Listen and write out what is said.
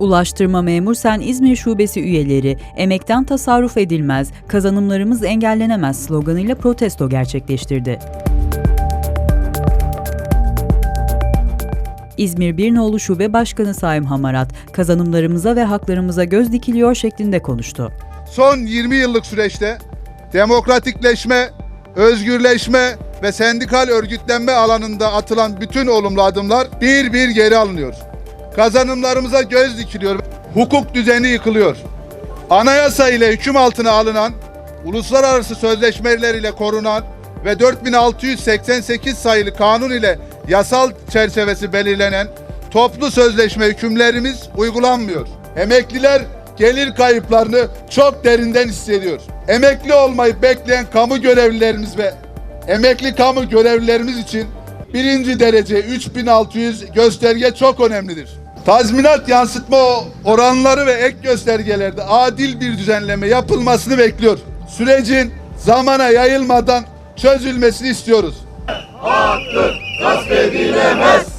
Ulaştırma Memur Sen İzmir Şubesi üyeleri emekten tasarruf edilmez, kazanımlarımız engellenemez sloganıyla protesto gerçekleştirdi. İzmir Birnoğlu Şube Başkanı Saim Hamarat, kazanımlarımıza ve haklarımıza göz dikiliyor şeklinde konuştu. son 20 yıllık süreçte demokratikleşme, özgürleşme ve sendikal örgütlenme alanında atılan bütün olumlu adımlar bir bir geri alınıyor. Kazanımlarımıza göz dikiliyor. Hukuk düzeni yıkılıyor. Anayasa ile hüküm altına alınan, uluslararası sözleşmeler ile korunan ve 4688 sayılı kanun ile yasal çerçevesi belirlenen toplu sözleşme hükümlerimiz uygulanmıyor. Emekliler gelir kayıplarını çok derinden hissediyor. Emekli olmayı bekleyen kamu görevlilerimiz ve emekli kamu görevlilerimiz için birinci derece 3600 gösterge çok önemlidir. Tazminat yansıtma oranları ve ek göstergelerde adil bir düzenleme yapılmasını bekliyor. Sürecin zamana yayılmadan çözülmesini istiyoruz. gasp edilemez.